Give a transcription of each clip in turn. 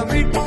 Mamita.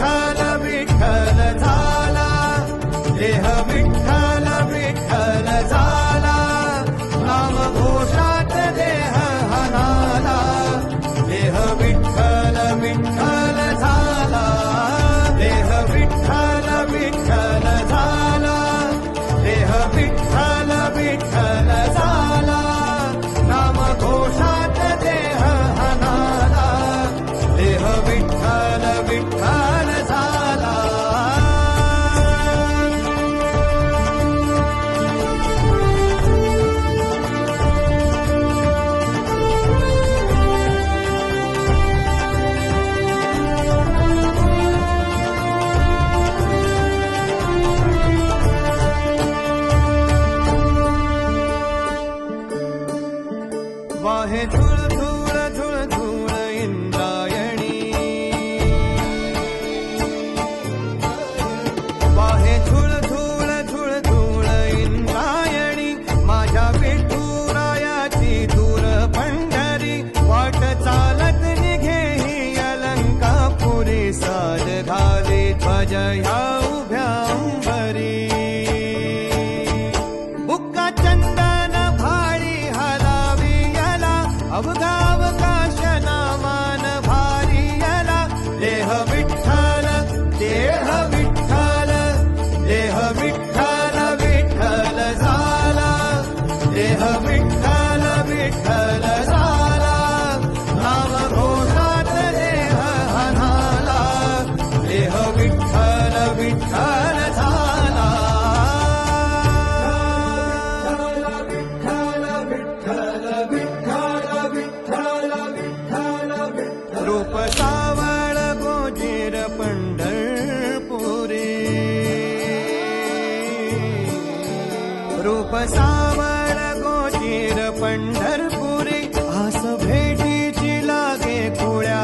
है झूला सावळ गोजीर पंढरपुरी आस भेटीची लागे कुळ्या